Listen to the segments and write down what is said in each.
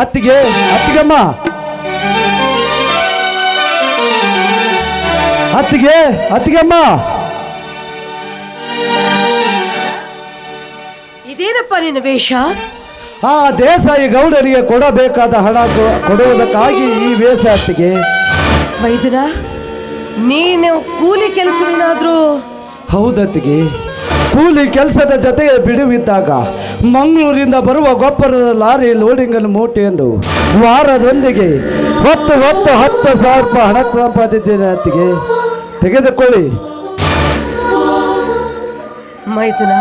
ಅತ್ತಿಗೆ ಅತ್ತಿಗೆಮ್ಮ ಅತ್ತಿಗೆ ಅತ್ತಿಗೆಮ್ಮ ಇದೇನಪ್ಪ ನಿನ್ನ ವೇಷ? ಆ ದೇಸಾಯಿ ಗೌಡರಿಗೆ ಕೊಡಬೇಕಾದ ಹಣ ಕೊ- ಕೊಡುವುದಕ್ಕಾಗಿ ಈ ವೇಷ ಅತ್ತಿಗೆ ವೈದ್ಯರ ನೀನು ಕೂಲಿ ಕೆಲಸವೇನಾದ್ರೂ ಹೌದತ್ತಿಗೆ. ಕೂಲಿ ಕೆಲಸದ ಜೊತೆಗೆ ಬಿಡುವಿದ್ದಾಗ ಮಂಗಳೂರಿಂದ ಬರುವ ಗೊಬ್ಬರದ ಲಾರಿ ಲೋಡಿಂಗನ್ನು ಮೂಟೆಯನ್ನು ವಾರದೊಂದಿಗೆ ಹೊತ್ತು ಹೊತ್ತು ಹತ್ತು ಸಾವಿರ ರೂಪಾಯಿ ಹಣ ಸಂಪಾದಿದ್ದೇನೆ ಅತ್ತಿಗೆ. ತೆಗೆದುಕೊಳ್ಳಿ. ಮೈದುನ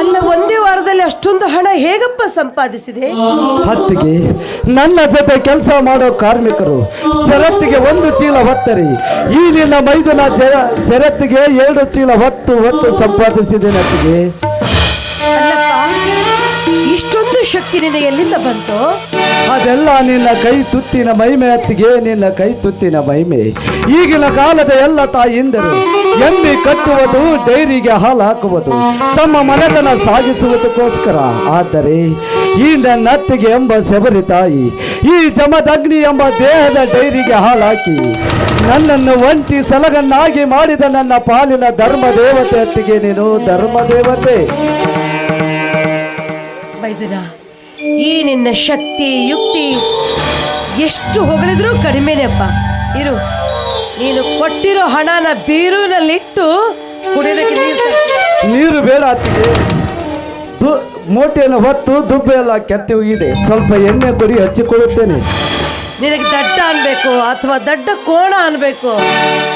ಅಲ್ಲ ಒಂದೇ ವಾರದಲ್ಲಿ ಅಷ್ಟೊಂದು ಹಣ ಹೇಗಪ್ಪ ಸಂಪಾದಿಸಿದೆ? ಹತ್ತಿಗೆ ನನ್ನ ಜೊತೆ ಕೆಲಸ ಮಾಡೋ ಕಾರ್ಮಿಕರು ಸೆರತ್ತಿಗೆ ಒಂದು ಚೀಲ ಹೊತ್ತರಿ. ಈ ನಿನ್ನ ಮೈದುನ ಸೆರತ್ತಿಗೆ ಎರಡು ಚೀಲ ಹೊತ್ತು ಹೊತ್ತು ಸಂಪಾದಿಸಿದೆ ಇಷ್ಟೊಂದು ಶಕ್ತಿ ನಿನಗೆ ಎಲ್ಲಿಂದ ಬಂತು? ಅದೆಲ್ಲ ನಿನ್ನ ಕೈ ತುತ್ತಿನ ಮಹಿಮೆ ಅತ್ತಿಗೆ ನಿನ್ನ ಕೈ ತುತ್ತಿನ ಮಹಿಮೆ. ಈಗಿನ ಕಾಲದ ಎಲ್ಲ ತಾಯಿಂದರು ಎಮ್ಮೆ ಕಟ್ಟುವುದು ಡೈರಿಗೆ ಹಾಲು ಹಾಕುವುದು ತಮ್ಮ ಮನೆತನ ಸಾಗಿಸುವುದಕ್ಕೋಸ್ಕರ. ಆದರೆ ಈ ನನ್ನ ಅತ್ತಿಗೆ ಎಂಬ ಶಬರಿ ತಾಯಿ ಈ ಜಮದಗ್ನಿ ಎಂಬ ದೇಹದ ಡೈರಿಗೆ ಹಾಲಾಕಿ ನನ್ನನ್ನು ಒಂಟಿ ಸಲಗನ್ನಾಗಿ ಮಾಡಿದ ನನ್ನ ಪಾಲಿನ ಧರ್ಮ ದೇವತೆ ಅತ್ತಿಗೆ ನೀನು ಧರ್ಮ ದೇವತೆ ಈ ನಿನ್ನ ಶಕ್ತಿ ಯುಕ್ತಿ ಎಷ್ಟು ಹೊಗಳಿದ್ರೂ ಕಡಿಮೆನೆಪ್ಪ ಇರು ನೀನು ಕೊಟ್ಟಿರೋ ಹಣನ ಬೀರೂನಲ್ಲಿಟ್ಟು ಕುಡಿಯೋದಕ್ಕೆ ನೀರು ಬೇಡ ಅತ್ತಿಗೆ. ಮೂಟೆಯನ್ನು ಹೊತ್ತು ದುಬ್ಬೆ ಎಲ್ಲ ಕೆತ್ತಿ ಹೋಗಿದೆ ಸ್ವಲ್ಪ ಎಣ್ಣೆ ಕೊಡಿ ಹಚ್ಚಿಕೊಳ್ಳುತ್ತೇನೆ. ನಿನಗೆ ದಡ್ಡ ಅನ್ಬೇಕು ಅಥವಾ ದಡ್ಡ ಕೋಣ ಅನ್ಬೇಕು?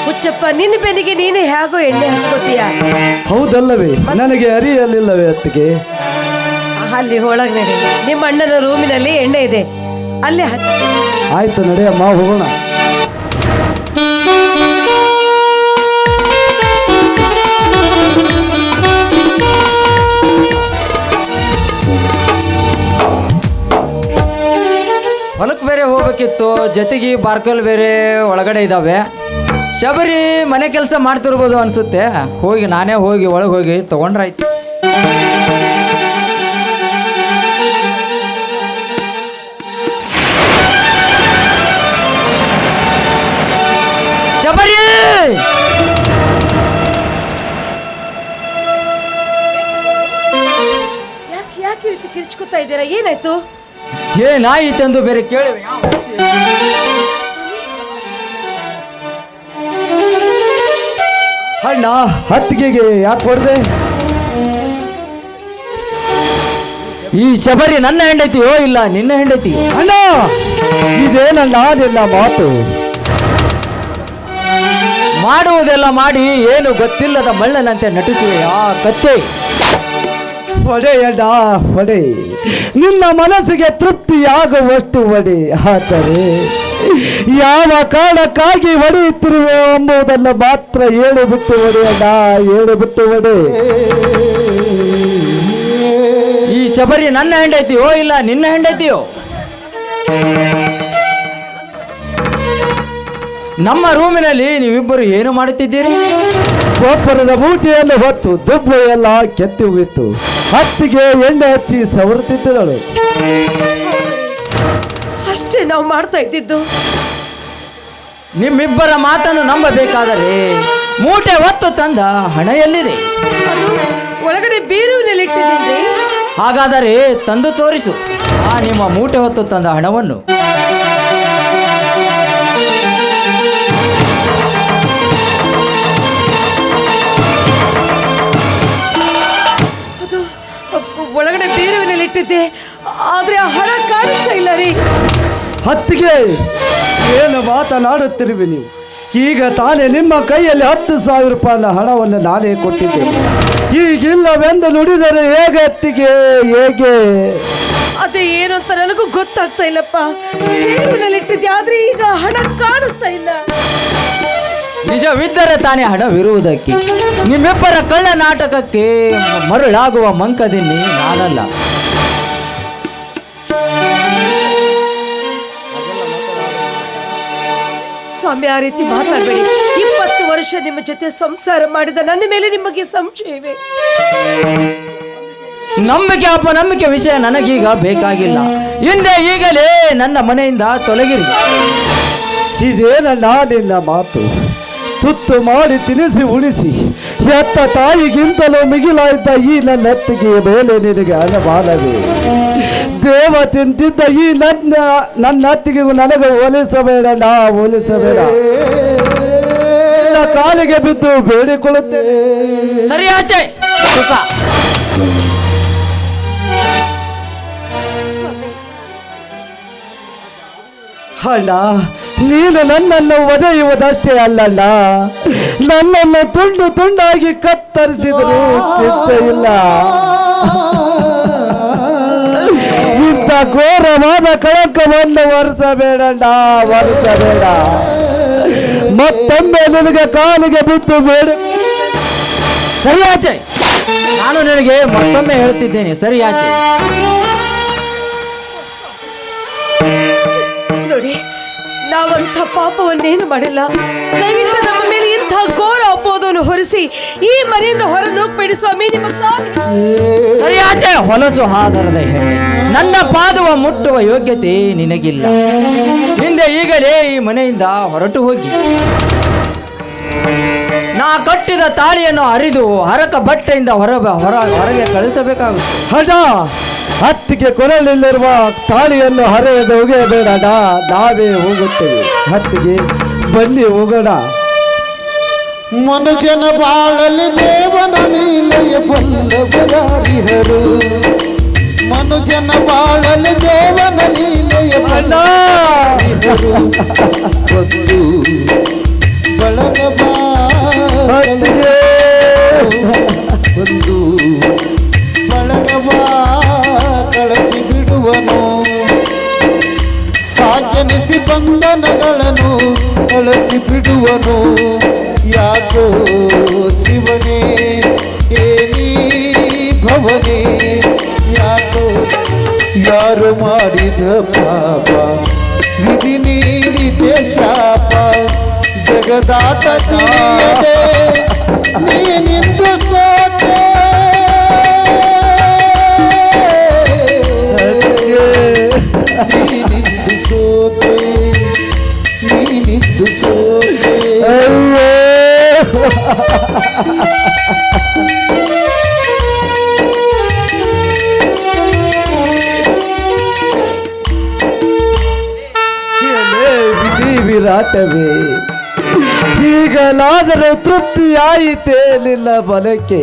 ಹುಚ್ಚಪ್ಪ ನಿನ್ನ ಬೆನಿಗೆ ನೀನು ಹೇಗೋ ಎಣ್ಣೆ ಹಚ್ಕೋತೀಯ? ಹೌದಲ್ಲವೇ? ನನಗೆ ಅರಿಯಲಿಲ್ಲವೇ ಅತ್ತಿಗೆ? ಅಲ್ಲಿ ಒಳಗೆ ನಡಿ. ನಿಮ್ಮ ಅಣ್ಣನ ರೂಮಿನಲ್ಲಿ ಎಣ್ಣೆ ಇದೆ. ಅಲ್ಲೇ ಹಚ್ಚ. ಆಯ್ತು ನಡೆಯಮ್ಮ ಹೋಗೋಣ. ಹೋಗ್ಬೇಕಿತ್ತು. ಜೊತೆಗೆ ಬಾರ್ಕಲ್ ಬೇರೆ ಒಳಗಡೆ ಇದ್ದಾವೆ ಶಬರಿ ಮನೆ ಕೆಲಸ ಮಾಡ್ತಿರ್ಬೋದು ಅನ್ಸುತ್ತೆ. ಹೋಗಿ, ನಾನೇ ಹೋಗಿ, ಒಳಗೆ ಹೋಗಿ ತಗೊಂಡ್ರಾಯ್ತು ಶಬರಿ! ಯಾಕೆ ಯಾಕೆ ಕಿರ್ಚ್ಕೊತಾ ಇದ್ದೀರಾ? ಏನಾಯ್ತು? ಏನಾಯಿತೆಂದು ಬೇರೆ ಕೇಳಿ. ಅಣ್ಣ ಹತ್ತಿಗೆಗೆ ಯಾಕೆ ಹೊಡೆದೆ? ಈ ಶಬರಿ ನನ್ನ ಹೆಂಡತಿಯೋ ಇಲ್ಲ ನಿನ್ನ ಹೆಂಡತಿ? ಅಣ್ಣ ಇದೇನಣ್ಣ ಅದೆಲ್ಲ ಮಾತು? ಮಾಡುವುದೆಲ್ಲ ಮಾಡಿ ಏನು ಗೊತ್ತಿಲ್ಲದ ಮಳ್ಳನಂತೆ ಆ ಕತ್ತೆ. ಹೊಡೆಯಣ್ಣ ಒಡೆ. ನಿನ್ನ ಮನಸ್ಸಿಗೆ ತೃಪ್ತಿಯಾಗುವಷ್ಟು ಒಡೆ. ಆದರೆ ಯಾವ ಕಾರಣಕ್ಕಾಗಿ ಒಡೆಯುತ್ತಿರುವೆ ಎಂಬುದನ್ನು ಮಾತ್ರ ಹೇಳಿಬಿಟ್ಟು ಏಳು ಹೇಳಿಬಿಟ್ಟು ಒಡೆ. ಈ ಶಬರಿ ನನ್ನ ಹೆಂಡತಿಯೋ ಇಲ್ಲ ನಿನ್ನ ಹೆಂಡತಿಯೋ? ನಮ್ಮ ರೂಮಿನಲ್ಲಿ ನೀವಿಬ್ಬರು ಏನು ಮಾಡುತ್ತಿದ್ದೀರಿ? ಗೋಪುರದ ಬೂಟಿಯನ್ನು ಹೊತ್ತು ದುಬ್ಬು ಎಲ್ಲ ಕೆತ್ತಿ ಹೋಗಿತ್ತು ಹತ್ತಿಗೆ ಎಣ್ಣೆ ಹಚ್ಚಿ ಸವರುತ್ತಿದ್ದಳು. ಅಷ್ಟೇ ನಾವು ಮಾಡ್ತಾ ಇದ್ದಿದ್ದು. ನಿಮ್ಮಿಬ್ಬರ ಮಾತನ್ನು ನಂಬಬೇಕಾದರೆ ಮೂಟೆ ಹೊತ್ತು ತಂದ ಹಣ ಎಲ್ಲಿದೆ ಅದು ಒಳಗಡೆ ಬೀರುವಿನಲ್ಲಿ ಇಟ್ಟಿದ್ದೀನಿ. ಹಾಗಾದರೆ ತಂದು ತೋರಿಸು. ಆ ನಿಮ್ಮ ಮೂಟೆ ಹೊತ್ತು ತಂದ ಹಣವನ್ನು. ಇಟ್ಟಿದ್ದೆ ಆದ್ರೆ ಆ ಹಣ ಕಾಣಿಸ್ತಾ ಇಲ್ಲ ರೀ. ಹತ್ತಿಗೆ ಏನು ಮಾತನಾಡುತ್ತಿರುವೆ ನೀವು? ಈಗ ತಾನೇ ನಿಮ್ಮ ಕೈಯಲ್ಲಿ ಹತ್ತು ಸಾವಿರ ರೂಪಾಯಿನ ಹಣವನ್ನು ನಾನೇ ಕೊಟ್ಟಿದ್ದೆ. ಈಗಿಲ್ಲವೆಂದು ನುಡಿದರೆ ಹೇಗೆ ಹತ್ತಿಗೆ ಹೇಗೆ? ಅದೇ ಏನು ಅಂತ ನನಗೂ ಗೊತ್ತಾಗ್ತಾ ಇಲ್ಲಪ್ಪ. ಇಟ್ಟಿದ್ದೆ ಆದ್ರೆ ಈಗ ಹಣ ಕಾಣಿಸ್ತಾ ಇಲ್ಲ. ನಿಜವಿದ್ದರೆ ತಾನೇ ಹಣವಿರುವುದಕ್ಕೆ. ನಿಮ್ಮಿಬ್ಬರ ಕಳ್ಳ ನಾಟಕಕ್ಕೆ ಮರುಳಾಗುವ ಮಂಕದಿನ್ನಿ ನಾನಲ್ಲ ಸ್ವಾಮಿ ಆ ರೀತಿ ಮಾತಾಡಬೇಡಿ. ಇಪ್ಪತ್ತು ವರ್ಷ ನಿಮ್ಮ ಜೊತೆ ಸಂಸಾರ ಮಾಡಿದ ನನ್ನ ಮೇಲೆ ನಿಮಗೆ ಸಂಶಯವೇ? ನಂಬಿಕೆ ಅಪನಂಬಿಕೆ ವಿಷಯ ನನಗೀಗ ಬೇಕಾಗಿಲ್ಲ. ಹಿಂದೆ ಈಗಲೇ ನನ್ನ ಮನೆಯಿಂದ ತೊಲಗಿರಿ. ಇದೇನಲ್ಲ ನಿನ್ನ ಮಾತು? ತುತ್ತು ಮಾಡಿ ತಿನಿಸಿ ಉಳಿಸಿ. ಎತ್ತ ತಾಯಿಗಿಂತಲೂ ಮಿಗಿಲಾಯ್ತ ಈ ನನ್ನ ಅತ್ತಿಗೆ ಮೇಲೆ ನಿನಗೆ ಅನುಮಾನವೇ? ದೇವ ತಿಂತಿದ್ದ ಈ ನನ್ನ ನನ್ನ ಅತ್ತಿಗೆ ನನಗೆ ಹೋಲಿಸಬೇಡ ನಾ ಹೋಲಿಸಬೇಡ. ಕಾಲಿಗೆ ಬಿದ್ದು ಬೇಡಿಕೊಳ್ಳುತ್ತೇನೆ. ಸರಿ ಆಚೆ. ಸುಖ. ಅಣ್ಣ ನೀನು ನನ್ನನ್ನು ಒದೆಯುವುದಷ್ಟೇ ಅಲ್ಲಣ್ಣ. ನನ್ನನ್ನು ತುಂಡು ತುಂಡಾಗಿ ಕತ್ತರಿಸಿದ್ರು ಚಿಂತೆ ಇಲ್ಲ ಘೋರವಾದ ಕಳಂಕವನ್ನು ಒರೆಸಬೇಡಣ್ಣ ಒರೆಸಬೇಡ ಮತ್ತೊಮ್ಮೆ ನಿನಗೆ ಕಾಲಿಗೆ ಬಿದ್ದು ಬೇಡ. ಸರಿ ಆಚೆ. ನಾನು ನಿನಗೆ ಮತ್ತೊಮ್ಮೆ ಹೇಳ್ತಿದ್ದೇನೆ. ಸರಿ ಆಚೆ. ನೋಡಿ ನಾವಂಥ ಪಾಪವನ್ನೇನು ಮಾಡಿಲ್ಲ. ದಯವಿಟ್ಟು ನಮ್ಮ ಮೇಲೆ ಇಂಥ ಘೋರ ಅಪೋದನ್ನು ಹೊರಿಸಿ ಈ ಮನೆಯಿಂದ ಹೊರನು ಪಿಡಿಸುವ ಸ್ವಾಮಿ ನಿಮ್ಮ ಸರಿ ಆಚೆ. ಹೊಲಸು ಹಾದರದ ಹೆಣ್ಣೆ. ನನ್ನ ಪಾದವ ಮುಟ್ಟುವ ಯೋಗ್ಯತೆ ನಿನಗಿಲ್ಲ. ಹಿಂದೆ ಈಗಲೇ ಈ ಮನೆಯಿಂದ ಹೊರಟು ಹೋಗಿ. ನಾ ಕಟ್ಟಿದ ತಾಳಿಯನ್ನು ಹರಿದು ಹರಕ ಬಟ್ಟೆಯಿಂದ ಹೊರ ಹೊರ ಹೊರಗೆ ಕಳಿಸಬೇಕಾಗುತ್ತೆ. ಹಠ ಹತ್ತಿಗೆ ಕೊರಲಿಲ್ಲಿರುವ ತಾಳಿಯನ್ನು ಹರೆಯದೆ ಹೋಗಬೇಡ ನಾವೇ ಹೋಗುತ್ತೇವೆ. ಹತ್ತಿಗೆ ಬನ್ನಿ ಹೋಗೋಣ. ಮನುಜನ ಬಾಳಲಿ ದೇವನ ಬಲ್ಲ ಬಲ್ಲವರಾರಿಹರು ಮನುಜನ ಬಾಳಲಿ ದೇವನ ಲೀಲೆಯ ಬಂದು ಬಳಗ ಬಂದು ಬಳಗವ ಕಳಚಿ ಬಿಡುವನು. ಸಾಗನಿಸಿ ಬಂಧನಗಳನ್ನು ಅಳಸಿ ಬಿಡುವನು. ಯಾಕೋ ಶಿವನೇ ಏನಿ ಭವನೇ ಯಾರು ಮಾಡಿದ ಪಾಪ? ವಿಧಿ ನೀಡಿದೆ ಶಾಪ. ಜಗದಾಟ ನೀನಿಂದು ಸೋತೆ ವಿರಾಟವೇ ಈಗಲಾದರೂ ತೃಪ್ತಿಯಾಯಿತೇಲಿಲ್ಲ ಬಲಕ್ಕೆ?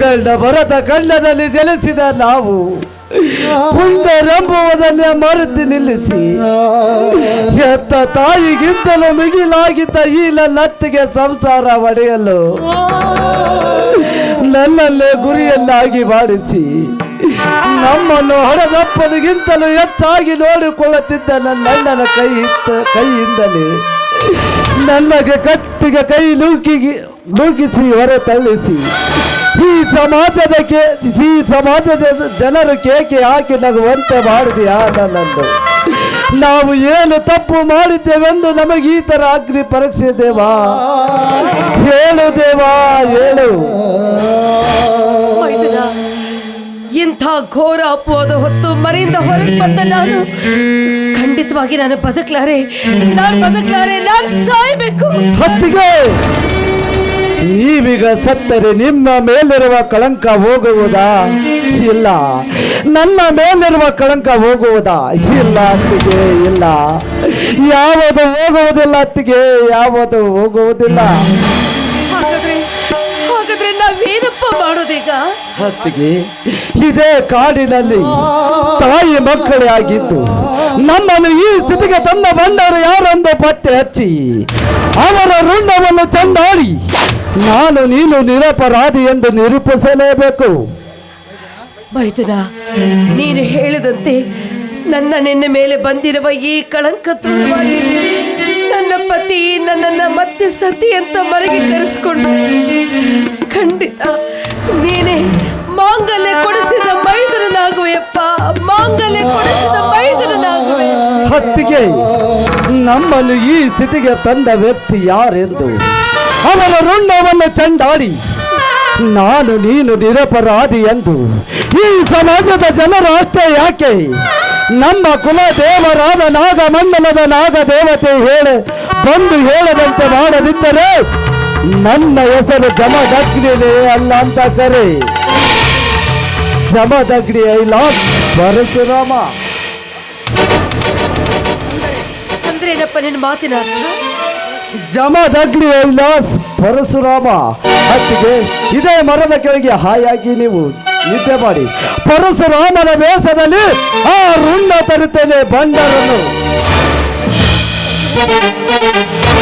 ಕಳ್ಳ ಬರದ ಕಳ್ಳದಲ್ಲಿ ಜಲಿಸಿದ ನಾವು ಪುಂಡರೆಂಬುವುದನ್ನೇ ಮರೆತು ನಿಲ್ಲಿಸಿ, ಎತ್ತ ತಾಯಿಗಿಂತಲೂ ಮಿಗಿಲಾಗಿದ್ದ ಈ ಲತ್ತಿಗೆ ಸಂಸಾರ ಒಡೆಯಲು, ನನ್ನಲ್ಲೇ ಗುರಿಯನ್ನಾಗಿ ಮಾಡಿಸಿ ನಮ್ಮನ್ನು ಹೊಡೆದಪ್ಪನಿಗಿಂತಲೂ ಹೆಚ್ಚಾಗಿ ನೋಡಿಕೊಳ್ಳುತ್ತಿದ್ದ ನನ್ನ ಅಣ್ಣನ ಕೈ ಇತ್ತ ಕೈಯಿಂದಲೇ. ನನಗೆ ಕಟ್ಟಿಗೆ ಕೈ ನೂಕಿಗೆ ನೂಕಿಸಿ ಹೊರ ತಳ್ಳಿಸಿ. ಈ ಸಮಾಜದ ಕೇ ಈ ಸಮಾಜದ ಜನರು ಕೇಕೆ ಹಾಕಿ ನಗುವಂತೆ ಮಾಡಿದೆಯಾ ನನ್ನನ್ನು. ನಾವು ಏನು ತಪ್ಪು ಮಾಡಿದ್ದೇವೆಂದು ನಮಗೆ ಈ ತರ ಅಗ್ನಿ ಪರೀಕ್ಷೆ ದೇವಾ. ಹೇಳು ದೇವಾ, ಹೇಳು. ಇಂಥ ಘೋರ ಅಪವಾದ ಹೊತ್ತು ಮನೆಯಿಂದ ಹೊರಗೆ ಬಂದ ನಾನು. ಖಂಡಿತವಾಗಿ ನಾನು ಬದುಕ್ಲಾರೆ ನಾನು ಬದುಕ್ಲಾರೆ ನಾನು ಸಾಯ್ಬೇಕು. ಹತ್ತಿಗೆ ನೀವೀಗ ಸತ್ತರೆ ನಿಮ್ಮ ಮೇಲಿರುವ ಕಳಂಕ ಹೋಗುವುದಾ? ಇಲ್ಲ. ನನ್ನ ಮೇಲಿರುವ ಕಳಂಕ ಹೋಗುವುದಾ? ಇಲ್ಲ ಅತ್ತಿಗೆ ಇಲ್ಲ. ಯಾವುದು ಹೋಗುವುದಿಲ್ಲ ಅತ್ತಿಗೆ ಯಾವುದು ಹೋಗುವುದಿಲ್ಲ. ಹಾಗಾದ್ರೆ ಹಾಗಾದ್ರೆ ನಾವೇನಪ್ಪ ಮಾಡೋದೀಗ? ಹತ್ತಿಗೆ ಇದೇ ಕಾಡಿನಲ್ಲಿ ತಾಯಿ ಮಕ್ಕಳೇ ಆಗಿದ್ದು ನಮ್ಮನ್ನು ಈ ಸ್ಥಿತಿಗೆ ತಂದ ಬಂದವರು ಯಾರೊಂದು ಪತ್ತೆ ಹಚ್ಚಿ ಅವರ ಋಣವನ್ನು ಚಂದಾಡಿ ನಾನು ನೀನು ನಿರಪರಾಧಿ ಎಂದು ನಿರೂಪಿಸಲೇಬೇಕು. ಮೈದುನ ನೀನು ಹೇಳಿದಂತೆ ನನ್ನ ನಿನ್ನ ಮೇಲೆ ಬಂದಿರುವ ಈ ಕಳಂಕ ನನ್ನ ನನ್ನನ್ನ ಮತ್ತೆ ಸತಿ ಅಂತ ಮನೆಗೆ ಕರೆಸ್ಕೊಂಡು ಖಂಡಿತ ನೀನೇ ಮಾಂಗಲ್ಯ ಕೊಡಿಸಿದ ಮೈದುರನಾಗುವೆಯಪ್ಪ ಮಾಂಗಲ್ಯ ಕೊಡಿಸಿದ ಮೈದುರನಾಗುವೆ ಹತ್ತಿಗೆ ನಮ್ಮನ್ನು ಈ ಸ್ಥಿತಿಗೆ ತಂದ ವ್ಯಕ್ತಿ ಯಾರೆಂದು? ಅವನ ಋಣವನ್ನು ಚಂಡಾಡಿ, ನಾನು ನೀನು ನಿರಪರಾಧಿ ಎಂದು. ಈ ಸಮಾಜದ ಜನರು ಅಷ್ಟೇ ಯಾಕೆ? ನಮ್ಮ ಕುಲ ದೇವರಾದ ನಾಗ ದೇವತೆ ಹೇಳ ಬಂದು ಹೇಳದಂತೆ ಮಾಡದಿದ್ದರೆ ನನ್ನ ಹೆಸರು ಜಮದಗ್ನಿ ಅಲ್ಲ ಅಂತ ಸರಿ ಜಮದಗ್ನಿ ಐಲ ಪರಶುರಾಮ. ಅಂದ್ರೇನಪ್ಪ ನಿನ್ನ ಮಾತಿನ ಜಮದಗ್ನಿ ಐಲಾಸ್ ಪರಶುರಾಮ. ಅತ್ತಿಗೆ ಇದೇ ಮರದ ಕೆಳಗೆ ಹಾಯಾಗಿ ನೀವು ನಿದ್ದೆ ಮಾಡಿ. ಪರಶುರಾಮನ ವೇಷದಲ್ಲಿ ಆ ರುಣ್ಣ ತರುತ್ತೇನೆ ಬಂಡರನ್ನು. Thank you.